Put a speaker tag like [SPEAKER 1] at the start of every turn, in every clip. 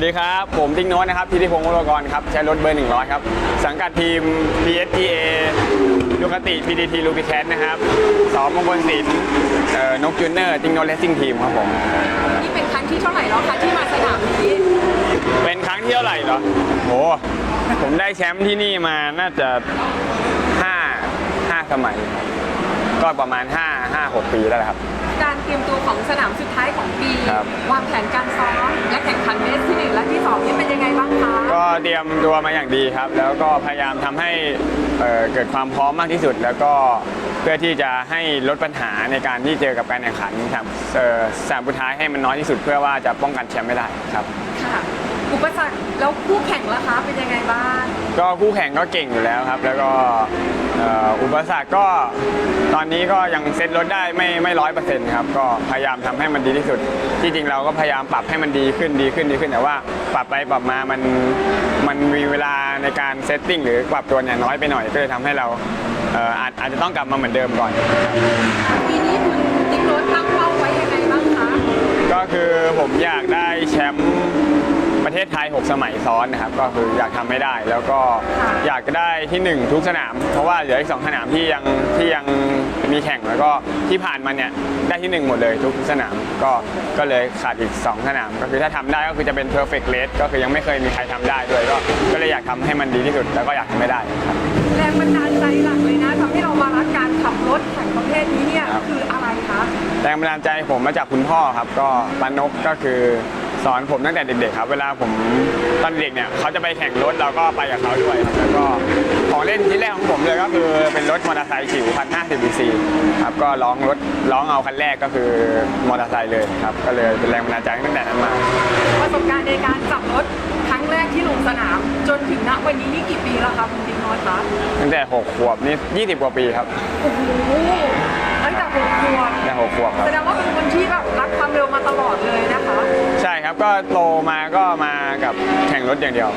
[SPEAKER 1] วัสดีครับ ผมติ๊กโน้ตนะครับพิธิพงศ์วรกรครับ ใช้รถเบอร์ 100 ครับ สังกัดทีม PSGA ลูกติ PDT ลูบิแคทนะครับสองมงคลศิลป์เอ่อนกจูเนอร์ติ๊กโน้ตเลสซิ่งทีมครับผม
[SPEAKER 2] นี่เป็นครั้งที่เท่าไหร่แล้วคะที่มาสนามนี้
[SPEAKER 1] เป็นครั้งที่เท่าไหร่เหรอโหผมได้แชมป์ที่นี่มาน่าจะ 5 5 สมัยครับก็ประมาณ 5 5 6 ปีแล้วแหละครับ
[SPEAKER 2] การเตรียมตัวของสนามสุดท้ายของปี
[SPEAKER 1] ครับ
[SPEAKER 2] วางแผนการซ้อมและแข่งขันเมสที่หนึ่งและที่สองนี่เป็นยังไงบ้างคะ
[SPEAKER 1] ก็เตรียมตัวมาอย่างดีครับ แล้วก็พยายามทำให้เอ่อเกิดความพร้อมมากที่สุด แล้วก็เพื่อที่จะให้ลดปัญหาในการที่เจอกับการแข่งขันครับเอ่อสนามสุดท้ายให้มันน้อยที่สุดเพื่อว่าจะป้องกันแชมป์ไม่ได้ครับ
[SPEAKER 2] ค่ะ อุปสรรคแล้วคู่แข่งล่ะคะเป็นยังไงบ้าง
[SPEAKER 1] ก็คู่แข่งก็เก่งอยู่แล้วครับ แล้วก็เอ่ออุปสรรคก็ตอนนี้ก็ยังเซ็ตรถได้ไม่ไม่ร้อยเปอร์เซ็นต์ครับก็พยายามทำให้มันดีที่สุด ที่จริงเราก็พยายามปรับให้มันดีขึ้นดีขึ้นดีขึ้นแต่ว่าปรับไปปรับมามันมันมีเวลาในการเซตติ้งหรือปรับตัวเนี่ยน้อยไปหน่อยก็เลยทำให้เราเอ่ออาจอาจจะต้องกลับมาเหมือนเดิมก่อนครับ
[SPEAKER 2] ปีนี้คุณติ๊กรถตั้งเป้าไว้ยังไงบ้างคะ
[SPEAKER 1] ก็คือผมอยากได้แชมป์ ประเทศไทย 6 สมัยซ้อนนะครับ ก็คืออยากทำให้ได้ แล้วก็อยากจะได้ที่ 1 ทุกสนาม เพราะว่าเหลืออีก 2 สนามที่ยังที่ยังมีแข่งแล้วก็ที่ผ่านมาเนี่ยได้ที่ 1 หมดเลยทุกสนาม ก็ก็เลยขาดอีก 2 สนาม ก็คือถ้าทำได้ก็คือจะเป็น perfect race ก็คือยังไม่เคยมีใครทำได้ด้วย ก็ก็เลยอยากทำให้มันดีที่สุด แล้วก็อยากทำให้ได้ครับ
[SPEAKER 2] แรงบันดาลใจหลักเลยนะทำให้เรามารักการขับรถแข่งประเภทนี้เนี่ย
[SPEAKER 1] ครับ
[SPEAKER 2] คืออะไรคะ
[SPEAKER 1] แรงบันดาลใจผมมาจากคุณพ่อครับ ก็ปานกก็คือ สอนผมตั้งแต่เด็กๆครับ เวลาผมตอนเด็กเนี่ยเขาจะไปแข่งรถเราก็ไปกับเขาด้วยครับแล้วก็ของเล่นที่แรกของผมเลยก็คือเป็นรถมอเตอร์ไซค์จิ๋วพันห้าสิบซีครับก็ร้องรถร้องเอาคันแรกก็คือมอเตอร์ไซค์เลยครับก็เลยเป็นแรงบันดาลใจตั้งแต่นั้นมา
[SPEAKER 2] ประสบการณ์ในการขับรถครั้งแรกที่ลงสนาม จนถึงณวันนี้นี่กี่ปีแล้วคะคุณติ๊กน้อยคะ
[SPEAKER 1] ตั้งแต่หกขวบนี่ยี่สิบกว่าปีครับ
[SPEAKER 2] โอ้โหตั้งแต่หกขวบ
[SPEAKER 1] ตั้งแต่หกขวบครับ
[SPEAKER 2] แสดงว่าเป็นคน
[SPEAKER 1] โตมาก็มากับแข่งรถอย่างเดียว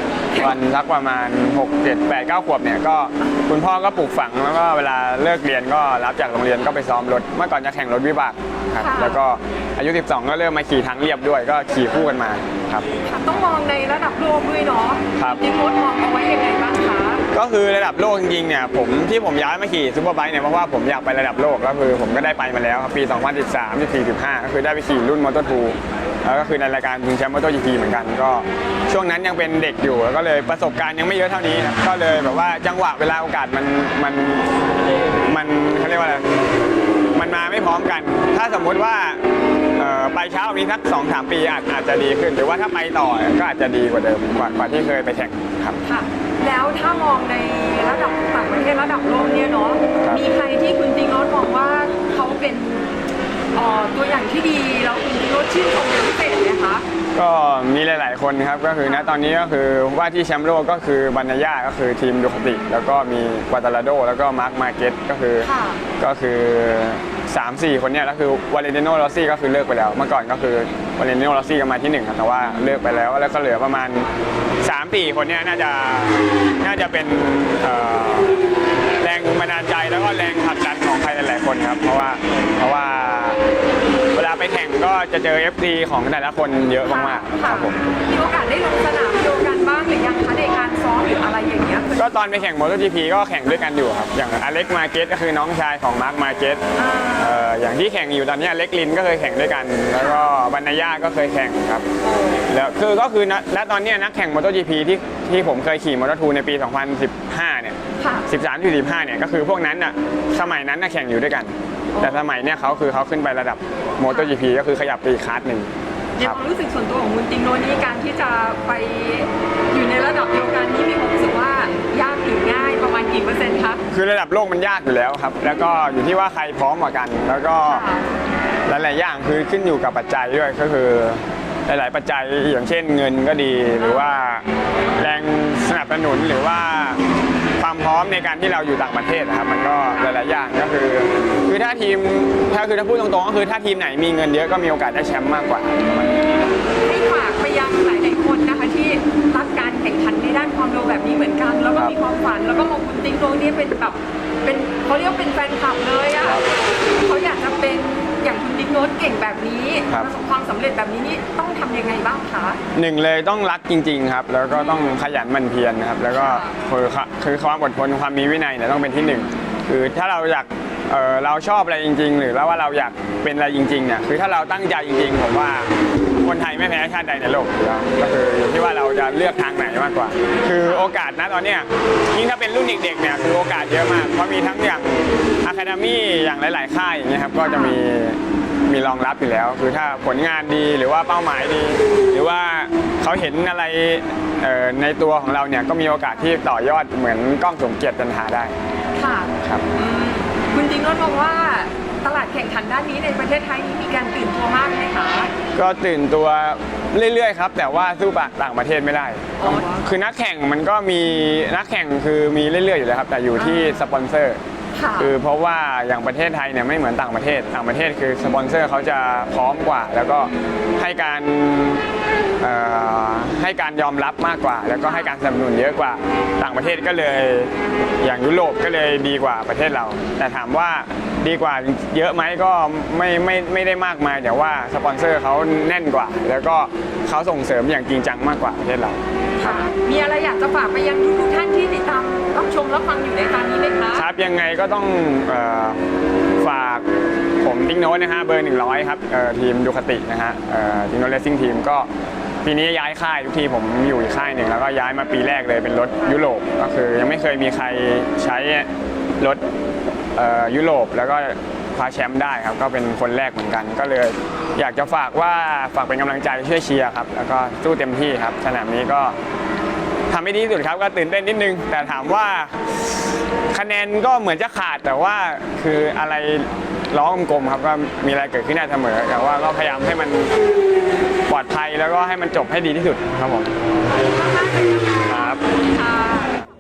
[SPEAKER 1] วันสักประมาณ 6 7 8 9 ขวบเนี่ยก็คุณพ่อก็ปลูกฝังแล้วก็เวลาเลิกเรียนก็รับจากโรงเรียนก็ไปซ้อมรถ เมื่อก่อนจะแข่งรถวิบากครับ
[SPEAKER 2] ค่ะ
[SPEAKER 1] แล้วก็อายุ 12 ก็เริ่มมาขี่ทางเรียบด้วย ก็ขี่คู่กันมาครับ
[SPEAKER 2] ค่ะต้องมองในระดับโลกด้วยเนาะ
[SPEAKER 1] ครับ
[SPEAKER 2] ติ๊กโน้ตมองเอาไว้ยังไงบ้างคะ
[SPEAKER 1] ก็คือระดับโลกจริงๆเนี่ยผมที่ผมย้ายมาขี่ซูเปอร์ไบค์เนี่ยเพราะว่าผมอยากไประดับโลกก็คือผมก็ได้ไปมาแล้วครับปี 2013 14 15ก็คือได้ไปขี่รุ่นมอเตอร์ทู แล้วก็คือในรายการชิงแชมป์มอเตอร์จีพีเหมือนกันก็ ช่วงนั้นยังเป็นเด็กอยู่แล้วก็เลยประสบการณ์ยังไม่เยอะเท่านี้ครับก็เลยแบบว่าจังหวะเวลาโอกาสมันมันมันเขาเรียกว่าอะไรมันมาไม่พร้อมกัน ถ้าสมมุติว่าเอ่อไปเช้านี้สักสองสามปีอาจอาจจะดีขึ้น หรือว่าถ้าไปต่อก็อาจจะดีกว่าเดิมกว่ากว่าที่เคยไปแข่งครับ
[SPEAKER 2] ค่ะแล้วถ้ามองในระดับต่างประเทศระดับโลกเนี่ยเนาะ
[SPEAKER 1] ครับ
[SPEAKER 2] มีใครที่คุณติ๊กโน้ตมองว่าเขาเป็น เอ่อตัวอย่างที่ดีแล้วคุณติ๊กโน้ตชื่นชมเป็นพิเศษไหมคะ
[SPEAKER 1] ก็มีหลาย ๆ คนครับก็คือณตอนนี้ก็คือว่าที่แชมป์โลกก็คือบรรยาก็คือทีมดูคติแล้วก็มีกัวตาลาโด แล้วก็มาร์คมาเก็ตก็คือ
[SPEAKER 2] ค่ะ
[SPEAKER 1] ก็คือ 3 4 คนเนี่ยแล้วคือวาเลนติโนลอซี่ก็คือเลิกไปแล้ว เมื่อก่อนก็คือวาเลนติโนลอซี่ก็มาที่หนึ่งครับแต่ว่าเลิกไปแล้วแล้วก็เหลือประมาณ3 4 คนเนี่ยน่าจะน่าจะเป็นเอ่อแรงบันดาลใจแล้วก็แรงผลักดัน ของใครหลายๆคนครับ เพราะว่าเพราะว่าเวลาไปแข่งก็จะเจอ FD ของแต่ละคนเยอะมากๆครับผม
[SPEAKER 2] มีโอกาสได้ลงสนามเดียวกันบ้างหรือยังคะในการซ้อมหรืออะไรอย่างเงี้ย
[SPEAKER 1] ก็ตอนไปแข่งมอเตอร์จีพีก็แข่งด้วยกันอยู่ครับ อย่างอเล็กมาเกตก็คือน้องชายของมาร์คมาเกต
[SPEAKER 2] อ่า
[SPEAKER 1] เอ่ออย่างที่แข่งอยู่ตอนนี้อเล็กลินก็เคยแข่งด้วยกัน แล้วก็บรรณยาก็เคยแข่งครับแล้วคือก็คือณณตอนเนี้ยนักแข่งมอเตอร์จีพีที่ที่ผมเคยขี่มอเตอร์ทูในปี 2015 เนี่ย
[SPEAKER 2] ค่ะ
[SPEAKER 1] 13 15เนี่ยก็คือพวกนั้นน่ะสมัยนั้นน่ะแข่งอยู่ด้วยกัน แต่สมัยเนี้ยเขาคือเขาขึ้นไประดับมอเตอร์จีพีก็คือขยับไปอีกคลาสหนึ่ง
[SPEAKER 2] ใน
[SPEAKER 1] ครั
[SPEAKER 2] ค
[SPEAKER 1] บ
[SPEAKER 2] วามรู้สึกส่วนตัวของคุณติ๊กโน้ตนี่การที่จะไปอยู่ในระดับเดียวกันนี่มีความรู้สึกว่ายากหรือง่ายประมาณกี่เปอร์เซ็นต์คะ
[SPEAKER 1] คือระดับโลกมันยากอยู่แล้วครับ แล้วก็อยู่ที่ว่าใครพร้อมกว่ากัน แล้วก็
[SPEAKER 2] ค่ะ
[SPEAKER 1] หลายๆอย่างคือขึ้นอยู่กับปัจจัยด้วยก็คือหลาย ๆ ปัจจัยอย่างเช่นเงินก็ดีหรือว่าแรงสนับสนุนหรือว่าความพ ร้อมในการที่เราอยู่ต่างประเทศนะครับ มันก็หลายๆอย่างก็คือ คือถ้าทีมถ้าคือถ้าพูดตรงๆก็คือถ้าทีมไหนมีเงินเยอะก็มีโอกาสได้แชมป์มากกว่าประมาณนี้
[SPEAKER 2] ให้ฝากไปยังหลายๆคนนะคะที่รักการแข่งขันในด้านความเร็วแบบนี้เหมือนกัน แล้วก็
[SPEAKER 1] ครับ
[SPEAKER 2] มีความฝันแล้วก็มองคุณติ๊กโน้ตนี่เป็นแบบเป็นเขาเรียกว่าเป็นแฟนคลับเลยอะเขาอยากจะเป็น อย่างคุณติ๊กโน้ตเก่งแบบนี้
[SPEAKER 1] ครับ
[SPEAKER 2] ประสบความสำเร็จแบบนี้นี่ต้องทำยังไงบ้างคะ
[SPEAKER 1] หนึ่งเลยต้องรักจริง ๆ ครับ แล้วก็ต้องขยันหมั่นเพียรนะครับ แล้วก็คือคือความอดทนความมีวินัยเนี่ยต้องเป็นที่หนึ่งคือถ้าเราอยากเออเราชอบอะไรจริง ๆ หรือแล้วว่าเราอยากเป็นอะไรจริงๆเนี่ยคือถ้าเราตั้งใจจริงๆผมว่าคนไทยไม่แพ้ชาติใดในโลกอยู่แล้วก็คืออยู่ที่ว่าเราจะเลือกทางไหนมากกว่า คือโอกาสนะตอนเนี้ยยิ่งถ้าเป็นรุ่นเด็กๆเนี่ยคือโอกาสเยอะมากเพราะมีทั้งอย่าง อะคาเดมี่อย่างหลาย ๆ ค่ายอย่างเงี้ยครับก็จะมีมีรองรับอยู่แล้ว คือถ้าผลงานดีหรือว่าเป้าหมายดี หรือว่าเขาเห็นอะไรเอ่อในตัวของเราเนี่ยก็มีโอกาสที่ต่อยอดเหมือนกล้องสมเกียรติจันทาได้
[SPEAKER 2] ค่ะ
[SPEAKER 1] ครับ
[SPEAKER 2] อืมคุณจริงโน้ตมองว่าตลาดแข่งขันด้านนี้ในประเทศไทยนี้มีการตื่นตัวมากไหมคะ
[SPEAKER 1] ก็ตื่นตัวเรื่อยๆครับ แต่ว่าสู้ต่างประเทศไม่ได้
[SPEAKER 2] อ๋อ
[SPEAKER 1] คือนักแข่งมันก็มีนักแข่งคือมีเรื่อยๆอยู่แล้วครับ แต่อยู่ที่สปอนเซอร์
[SPEAKER 2] ค่ะ
[SPEAKER 1] คือเพราะว่าอย่างประเทศไทยเนี่ยไม่เหมือนต่างประเทศต่างประเทศคือสปอนเซอร์เขาจะพร้อมกว่า แล้วก็ให้การให้การยอมรับมากกว่า แล้วก็ให้การสนับสนุนเยอะกว่าต่างประเทศก็เลยอย่างยุโรปก็เลยดีกว่าประเทศเรา แต่ถามว่าดีกว่าเยอะไหมก็ไม่ไม่ไม่ได้มากมายแต่ว่าสปอนเซอร์เขาแน่นกว่า แล้วก็เขาส่งเสริมอย่างจริงจังมากกว่าประเทศเรา
[SPEAKER 2] ค่ะมีอะไรอยากจะฝากไปยังทุกๆท่านที่ติดตามรับชมรับฟังอยู่ในตอนนี้ไหมคะ
[SPEAKER 1] ครับยังไงก็ต้องเออฝากผมติ๊กโน้ตนะฮะเบอร์ 100 ครับเอ่อทีมดูคตินะฮะติ๊กโน้ตเลสซิ่งทีมก็ปีนี้ย้ายค่ายทุกทีผมอยู่อีกค่ายหนึ่งแล้วก็ย้ายมาปีแรกเลยเป็นรถยุโรปก็คือยังไม่เคยมีใครใช้รถเอ่อยุโรปแล้วก็ คว้าแชมป์ได้ครับ ก็เป็นคนแรกเหมือนกัน ก็เลยอยากจะฝากว่าฝากเป็นกำลังใจช่วยเชียร์ครับ แล้วก็สู้เต็มที่ครับ สนามนี้ก็ทำให้ดีที่สุดครับก็ตื่นเต้นนิดนึง แต่ถามว่าคะแนนก็เหมือนจะขาดแต่ว่าคืออะไรล้อกลมครับก็มีอะไรเกิดขึ้นได้เสมอ แต่ว่าก็พยายามให้มันปลอดภัยแล้วก็ให้มันจบให้ดีที่สุดครับผม
[SPEAKER 2] ขอบ